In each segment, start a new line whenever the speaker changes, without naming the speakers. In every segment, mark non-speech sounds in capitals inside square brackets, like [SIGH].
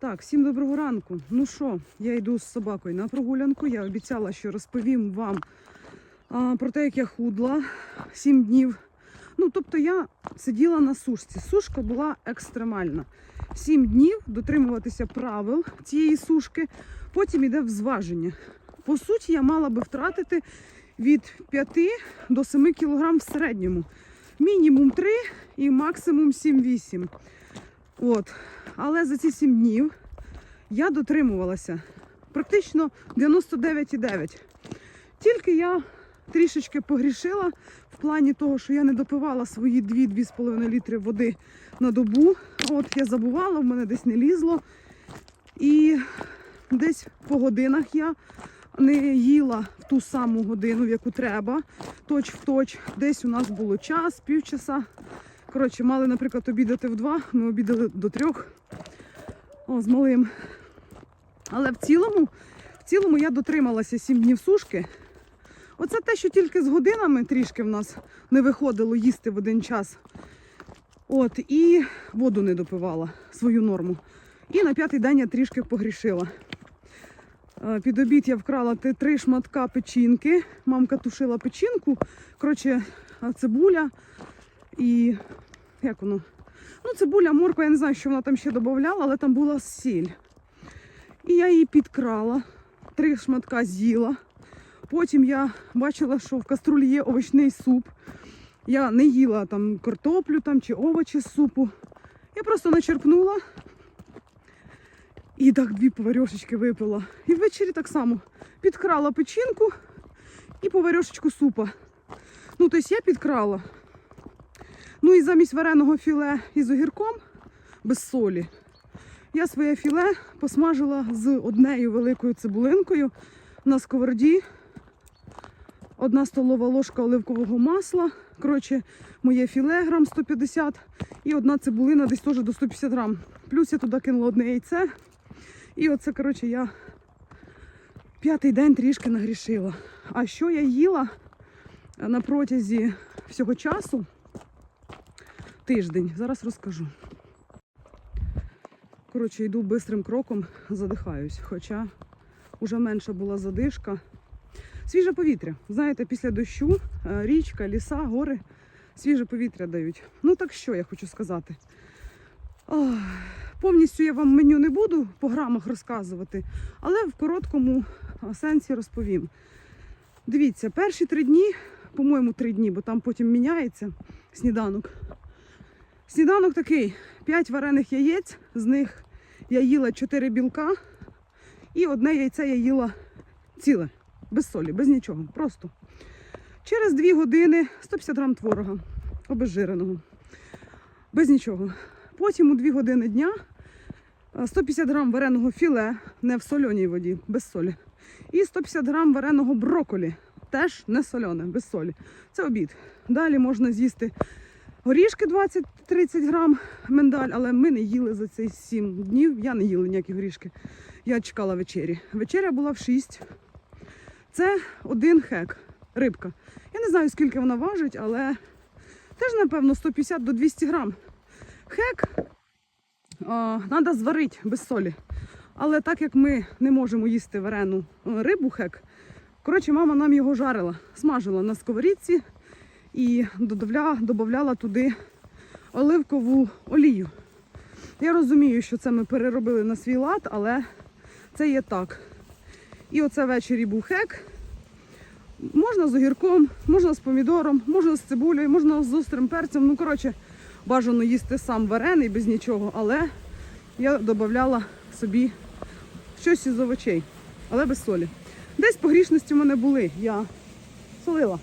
Так, всім доброго ранку. Ну що, я йду з собакою на прогулянку. Я обіцяла, що розповім вам а, про те, як я худла 7 днів. Ну, тобто я сиділа на сушці. Сушка була екстремальна. 7 днів дотримуватися правил цієї сушки, потім йде взваження. По суті, я мала би втратити від 5 до 7 кг в середньому. Мінімум 3 і максимум 7-8. От. Але за ці 7 днів я дотримувалася практично 99,9. Тільки я трішечки погрішила в плані того, що я не допивала свої 2-2,5 літри води на добу. От я забувала, в мене десь не лізло. І десь по годинах я не їла в ту саму годину, в яку треба, точ в точ. Десь у нас було час, півчаса. Коротше, мали, наприклад, обідати в два, ми обідали до трьох О, з малим. Але в цілому, в цілому я дотрималася 7 днів сушки. Оце те, що тільки з годинами трішки в нас не виходило їсти в один час. От, і воду не допивала свою норму. І на п'ятий день я трішки погрішила. Е, Під обід я вкрала три шматка печінки. Мамка тушила печінку. Коротше, цибуля і як воно? Ну, цибуля, морква, я не знаю, що вона там ще додавала, але там була сіль. І я її підкрала, три шматка з'їла. Потім я бачила, що в каструлі є овочний суп. Я не їла там картоплю там, чи овочі з супу. Я просто начерпнула і так дві поварьошечки випила. І ввечері так само підкрала печінку і поварьошечку супа. Ну, тобто я підкрала. Ну і замість вареного філе із огірком без солі. Я своє філе посмажила з однею великою цибулинкою на сковороді. Одна столова ложка оливкового масла. Коротше, моє філе грам 150 і одна цибулина десь теж до 150 грам. Плюс я туди кинула одне яйце. І оце, коротше, я п'ятий день трішки нагрішила. А що я їла на протязі всього часу? Тиждень. Зараз розкажу. Коротше, йду бистрим кроком, задихаюсь. Хоча вже менша була задишка. Свіже повітря. Знаєте, після дощу е, річка, ліса, гори свіже повітря дають. Ну так що я хочу сказати. Ох, повністю я вам меню не буду по грамах розказувати, але в короткому е, сенсі розповім. Дивіться, перші три дні, по-моєму, три дні, бо там потім міняється сніданок. Сніданок такий: 5 варених яєць, з них я їла 4 білка, і одне яйце я їла ціле, без солі, без нічого. Просто. Через 2 години 150 грам творога обезжиреного. Без нічого. Потім у 2 години дня е, 150 грам вареного філе, не в соленій воді, без солі. І 150 грам вареного броколі, теж не солене, без солі. Це обід. Далі можна з'їсти горішки 20-30 грам миндаль, але ми не їли за ці 7 днів. Я не їла ніякі горішки. Я чекала вечері. Вечеря була в 6. Це один хек, рибка. Я не знаю, скільки вона важить, але теж, напевно, 150 до 200 грам. Хек треба зварити без солі. Але так як ми не можемо їсти варену е, рибу хек, коротше, мама нам його жарила, смажила на сковорідці і додавала туди оливкову олію. Я розумію, що це ми переробили на свій лад, але це є так. І оце ввечері був хек. Можна з огірком, можна з помідором, можна з цибулею, можна з острим перцем. Ну, коротше, бажано їсти сам варений без нічого, але я додавала собі щось із овочей, але без солі. Десь погрішності в мене були, я солила.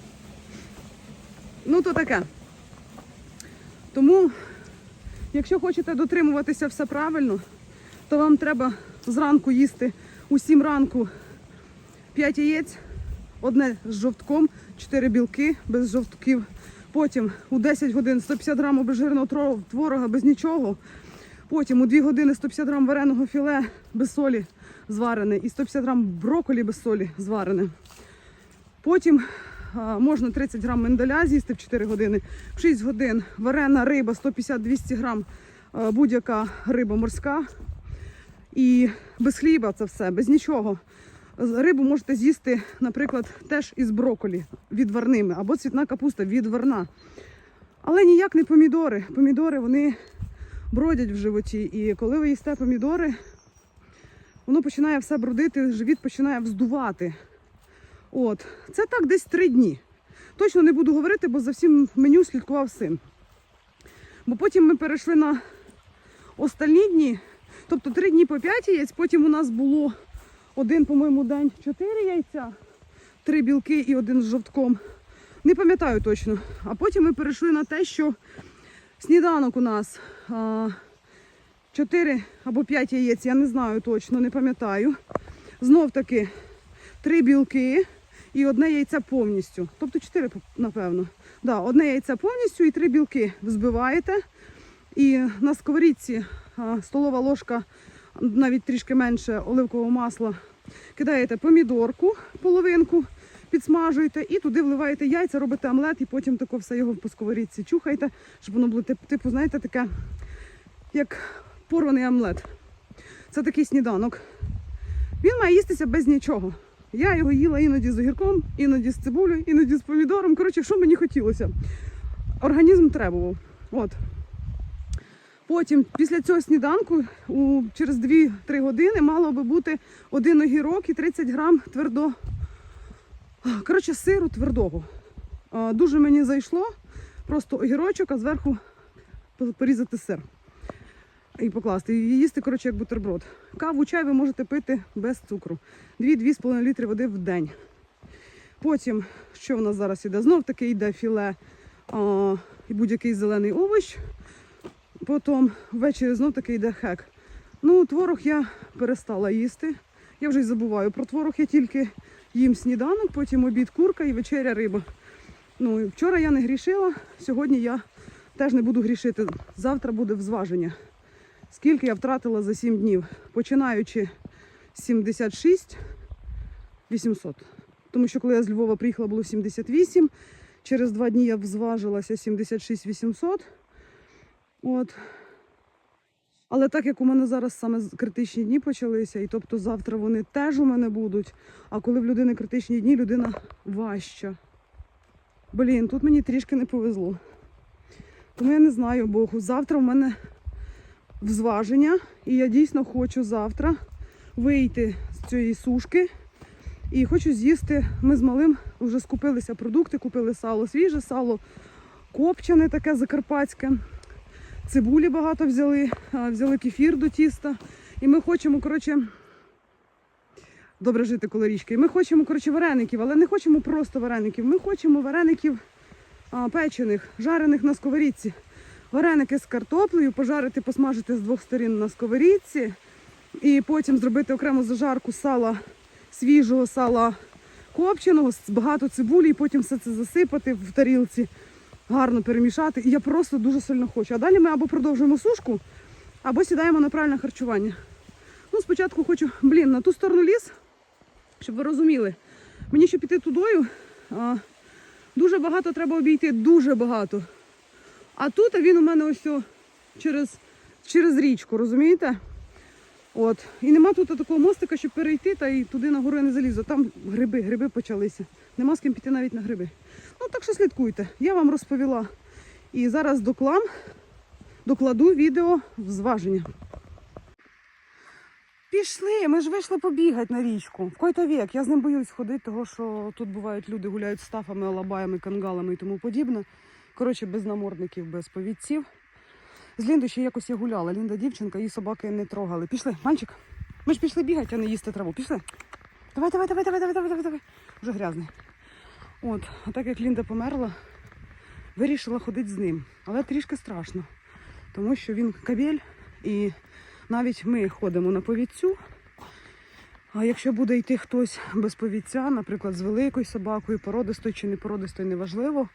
Ну, то таке. Тому, якщо хочете дотримуватися все правильно, то вам треба зранку їсти у 7 ранку 5 яєць, одне з жовтком, 4 білки без жовтків. Потім у 10 годин 150 грам обезжиреного тро- творога без нічого. Потім у 2 години 150 грам вареного філе без солі зварене і 150 грам брокколі без солі зварене. Потім можна 30 грам миндаля з'їсти в 4 години, в 6 годин варена риба 150-200 грам, будь-яка риба морська. І без хліба це все, без нічого. Рибу можете з'їсти, наприклад, теж із броколі відварними, або цвітна капуста відварна. Але ніяк не помідори. Помідори вони бродять в животі. І коли ви їсте помідори, воно починає все бродити, живіт починає вздувати. От, це так десь три дні. Точно не буду говорити, бо за всім меню слідкував син. Бо потім ми перейшли на остальні дні, тобто три дні по п'ять яєць, потім у нас було один, по-моєму, день чотири яйця, три білки і один з жовтком. Не пам'ятаю точно. А потім ми перейшли на те, що сніданок у нас а, 4 або 5 яєць, я не знаю точно, не пам'ятаю. Знов таки три білки і одне яйце повністю. Тобто 4, напевно. Да, одне яйце повністю і три білки взбиваєте. І на сковорідці столова ложка, навіть трішки менше оливкового масла. Кидаєте помідорку, половинку, підсмажуєте і туди вливаєте яйця, робите омлет, і потім тако все його по сковорідці чухаєте, щоб воно було тип- типу, знаєте, таке, як порваний омлет. Це такий сніданок. Він має їстися без нічого. Я його їла іноді з огірком, іноді з цибулею, іноді з помідором. Коротше, що мені хотілося. Організм требував. От. Потім, після цього сніданку, у, через 2-3 години мало би бути один огірок і 30 грам твердо. Коротше, сиру твердого. Дуже мені зайшло. Просто огірочок, а зверху порізати сир. І покласти. І їсти, коротше, як бутерброд. Каву, чай ви можете пити без цукру. 2-2,5 літри води в день. Потім, що в нас зараз іде? Знов таки йде філе а, і будь-який зелений овощ. Потім ввечері знов таки йде хек. Ну, творог я перестала їсти. Я вже й забуваю про творог, я тільки їм сніданок, потім обід курка і вечеря риба. Ну, вчора я не грішила, сьогодні я теж не буду грішити. Завтра буде взваження. Скільки я втратила за 7 днів, починаючи з 76 800. Тому що коли я з Львова приїхала, було 78. Через два дні я взважилася 76 800. От. Але так як у мене зараз саме критичні дні почалися, і тобто завтра вони теж у мене будуть. А коли в людини критичні дні, людина важча. Блін, тут мені трішки не повезло. Тому я не знаю, бо завтра в мене взваження, і я дійсно хочу завтра вийти з цієї сушки і хочу з'їсти. Ми з малим вже скупилися продукти, купили сало свіже, сало копчене таке закарпатське. Цибулі багато взяли, взяли кефір до тіста. І ми хочемо, коротше, добре жити коло річки. І Ми хочемо, коротше, вареників, але не хочемо просто вареників. Ми хочемо вареників а, печених, жарених на сковорідці. Вареники з картоплею, пожарити, посмажити з двох сторін на сковорідці. І потім зробити окрему зажарку сала свіжого сала копченого, багато цибулі, і потім все це засипати в тарілці гарно перемішати. І я просто дуже сильно хочу. А далі ми або продовжуємо сушку, або сідаємо на правильне харчування. Ну, спочатку хочу, блін, на ту сторону ліс, щоб ви розуміли. Мені щоб піти тудою, дуже багато треба обійти, дуже багато. А тут він у мене ось через, через річку, розумієте? От. І нема тут такого мостика, щоб перейти, та і туди на гору я не залізу. Там гриби, гриби почалися. Нема з ким піти навіть на гриби. Ну так що слідкуйте. Я вам розповіла. І зараз доклам, докладу відео в зваження. Пішли, ми ж вийшли побігати на річку. В той-то вік. Я з ним боюсь ходити, тому що тут бувають люди гуляють з тафами, алабаями, кангалами і тому подібне. Коротше, без намордників, без повідців. З Ліндою ще якось я гуляла. Лінда дівчинка, її собаки не трогали. Пішли, мальчик. Ми ж пішли бігати, а не їсти траву. Пішли. Давай, давай, давай, давай, давай, давай, давай, давай. Вже грязний. От, а так як Лінда померла, вирішила ходити з ним. Але трішки страшно, тому що він кабель, і навіть ми ходимо на повідцю. А якщо буде йти хтось без повідця, наприклад, з великою собакою, породистою чи не породистою, неважливо.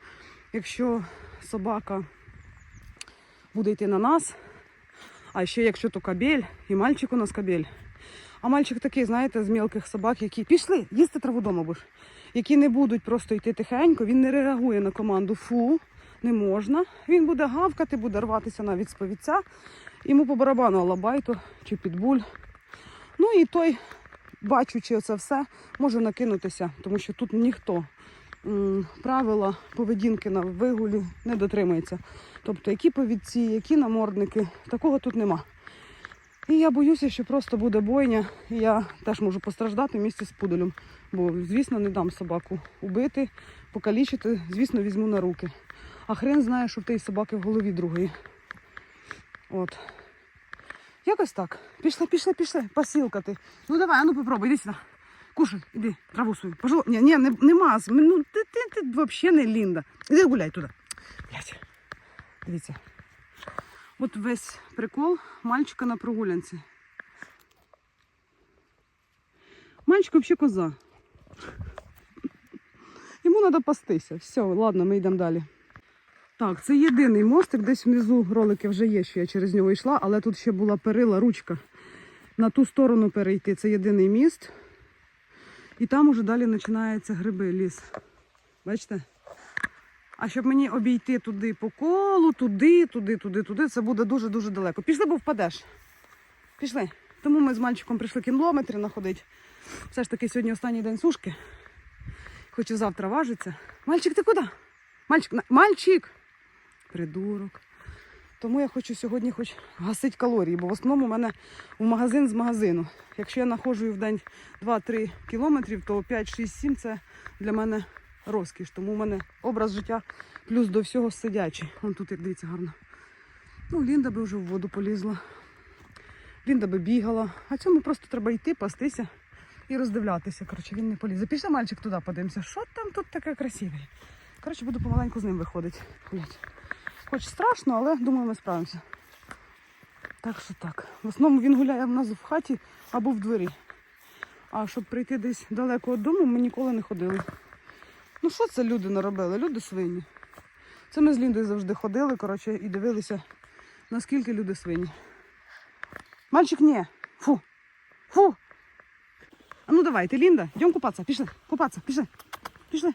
Якщо собака буде йти на нас, а ще якщо то кабель, і мальчик у нас кабель. А мальчик такий, знаєте, з мілких собак, які пішли, їсти траву дома будеш, які не будуть просто йти тихенько, він не реагує на команду фу, не можна. Він буде гавкати, буде рватися навіть з повідця. Йому по барабану алабайту чи підбуль. Ну і той, бачучи це все, може накинутися, тому що тут ніхто правила поведінки на вигулі не дотримується. Тобто, які повідці, які намордники, такого тут нема. І я боюся, що просто буде бойня, і я теж можу постраждати в місті з пуделем. Бо, звісно, не дам собаку убити, покалічити, звісно, візьму на руки. А хрен знає, що в тієї собаки в голові другої. От. Якось так. Пішли, пішли, пішли. Посілкати. Ну давай, а ну попробуй, іди сюди. Кушай, іди, траву свою. Пожалуй. Ні, ні, не, нема. Ну, ти, ти, ти взагалі не Лінда. Іди гуляй туди. Блядь. Дивіться. От весь прикол мальчика на прогулянці. Мальчик взагалі коза. Йому треба пастися. Все, ладно, ми йдемо далі. Так, це єдиний мостик, десь внизу ролики вже є, що я через нього йшла, але тут ще була перила, ручка. На ту сторону перейти. Це єдиний міст. І там уже далі починаються гриби, ліс. Бачите? А щоб мені обійти туди по колу, туди, туди, туди, туди, це буде дуже-дуже далеко. Пішли, бо впадеш. Пішли. Тому ми з мальчиком прийшли кілометри находити. Все ж таки сьогодні останній день сушки. Хочу завтра важитися. Мальчик, ти куди? Мальчик, мальчик! Придурок. Тому я хочу сьогодні хоч гасити калорії, бо в основному у мене в магазин з магазину. Якщо я находжу в день 2-3 кілометрів, то 5-6-7 це для мене розкіш. Тому в мене образ життя плюс до всього сидячий. Вон тут, як дивіться, гарно. Ну, Лінда би вже в воду полізла. Лінда би бігала. А цьому просто треба йти, пастися і роздивлятися. Коротше, він не полізе. Пішли мальчик туди подивимося. Що там тут таке красиве? Коротше, буду помаленьку з ним виходити. Блядь. Хоч страшно, але думаю, ми справимося. Так що так. В основному він гуляє в нас в хаті або в дворі. А щоб прийти десь далеко від дому, ми ніколи не ходили. Ну що це люди наробили? Люди свині. Це ми з Ліндою завжди ходили, коротше, і дивилися, наскільки люди свині. Мальчик, ні. Фу. Фу. А ну давайте, Лінда, йдемо купатися. Пішли, купатися, пішли. Пішли.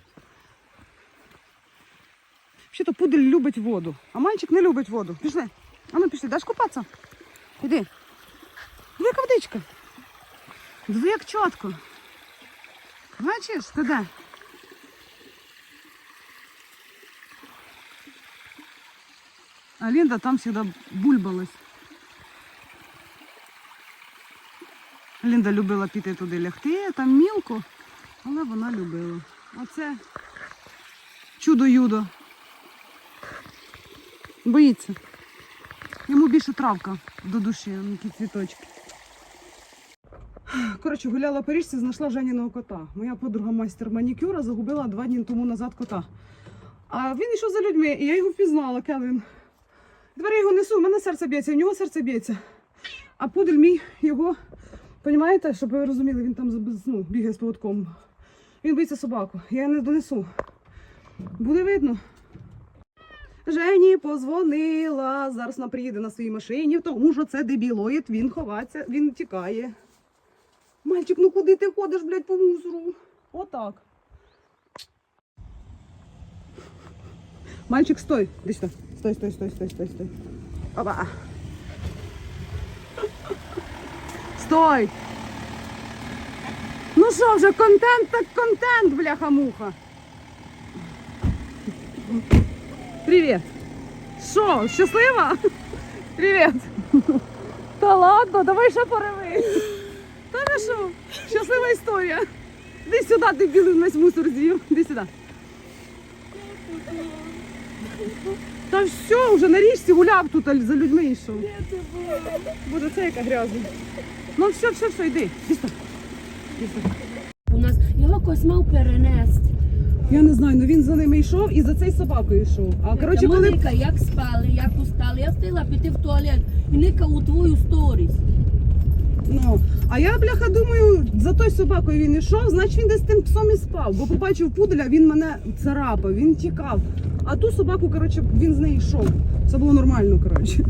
Взагалі-то пудель любить воду, а мальчик не любить воду. Пішли. А ну пішли, даш купатися? Іди. Диви, яка водичка. Диви, як чітко. Бачиш, ти де? А Лінда там завжди бульбалась. Лінда любила піти туди лягти, там мілко, але вона любила. Оце чудо-юдо. Боїться. Йому більше травка до душі, які цвіточки. Коротше, гуляла по річці, знайшла Женіного кота. Моя подруга майстер манікюра загубила два дні тому назад кота. А він йшов за людьми, і я його впізнала, Келвін. Тепер я його несу, в мене серце б'ється, в нього серце б'ється. А пудель мій його, розумієте, щоб ви розуміли, він там ну, бігає з поводком. Він боїться собаку. Я не донесу. Буде видно. Жені позвонила. Зараз вона приїде на своїй машині, тому що це дебілоїд, він ховається, він тікає. Мальчик, ну куди ти ходиш, блядь, по мусору? Отак. Мальчик, стой. Іди сюди. Стой, стой, стой, стой, стой, стой. Опа. Стой. Ну що вже, контент так контент, бляха-муха. Привіт. Що, щаслива? Привіт. Та ладно, давай ще пореви. Та ви що? Щаслива історія. Іди сюди, ти білий весь мусор з'їв. Іди сюди. Та все, вже на річці гуляв тут за людьми йшов. Боже, це яка грязна. Ну все, все, все, йди. Іди.
У нас його когось мав перенести.
Я не знаю, ну він за ними йшов і за цей собакою йшов. А коротше, коли
Моника, як спали, як устали, я встигла піти в туалет і ника у твою сторіс.
Ну, а я, бляха, думаю, за той собакою він йшов, значить він десь тим псом і спав. Бо побачив пуделя, він мене царапав, він тікав. А ту собаку, коротше, він з неї йшов. Це було нормально, коротше.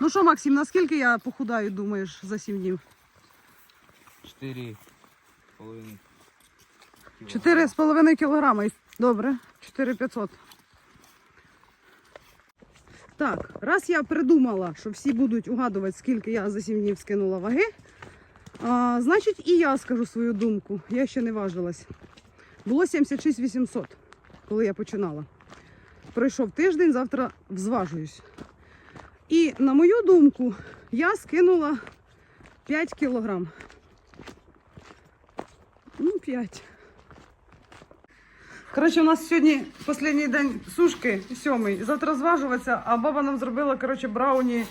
Ну що, Максим, наскільки я похудаю, думаєш, за сім днів?
Чотири
половинки. 4,5 кілограми, Добре, 4500. Так, раз я придумала, що всі будуть угадувати, скільки я за 7 днів скинула ваги, а, значить і я скажу свою думку. Я ще не важилась. Було 76800, коли я починала. Пройшов тиждень, завтра взважуюсь. І, на мою думку, я скинула 5 кілограм. Ну, 5. Коротше, у нас сьогодні останній день сушки, сьомий. Завтра зважуватися, а баба нам зробила коротше, брауні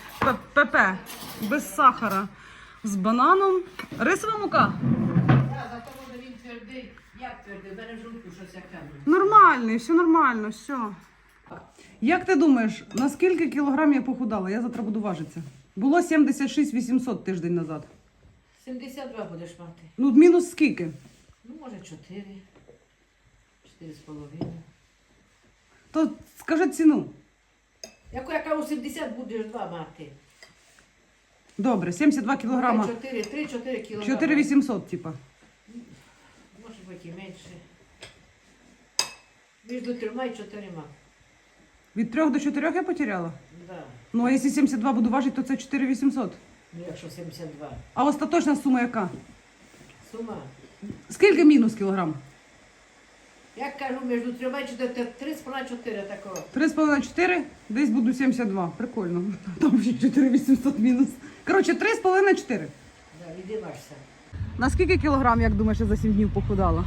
ПП без сахара з бананом. Рисова мука.
Як твердий? Бере щось.
Нормальний, все нормально, все. Як ти думаєш, на скільки кілограм я похудала? Я завтра буду важитися. Було 76 800 тиждень назад.
72 будеш мати.
Ну, мінус скільки?
Ну, може, 4. 4 з половиною.
То скажи ціну.
Яку я кажу, 70 будеш 2 мати.
Добре, 72 кілограма.
4, 3-4 кілограми.
4 800, типа.
Може бути і менше. Між трьома і чотирма.
Від 3 до 4 я потеряла.
Да.
Ну, а якщо 72 буду важити, то це 4 800.
Ну, якщо 72.
А остаточна сума яка?
Сума.
Скільки мінус кілограм?
Як кажу, між трьома і чотири, три з половиною чотири такого.
3,5-4, десь буду 72. Прикольно. [LAUGHS] Там ще 4 800 мінус. Коротше, 3,5-4.
Да, віддивашся.
На скільки кілограм, як думаєш, я за 7 днів похудала?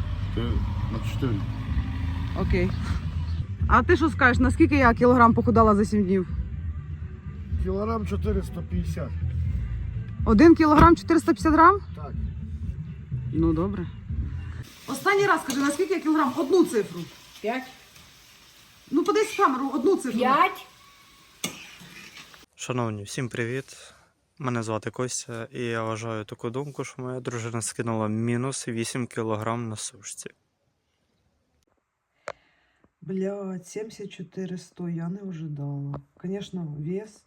На 4.
Окей. А ти що скажеш, на скільки я кілограм похудала за 7 днів?
Кілограм 450.
Один кілограм 450 грам?
Так.
Ну, добре. Останній раз скажи, на скільки я кілограм? Одну цифру.
П'ять?
Ну, подивись в камеру, одну цифру.
П'ять?
Шановні, всім привіт! Мене звати Костя, і я вважаю таку думку, що моя дружина скинула мінус 8 кг на сушці.
Блядь, 74 100, я не ожидала. Конечно, вес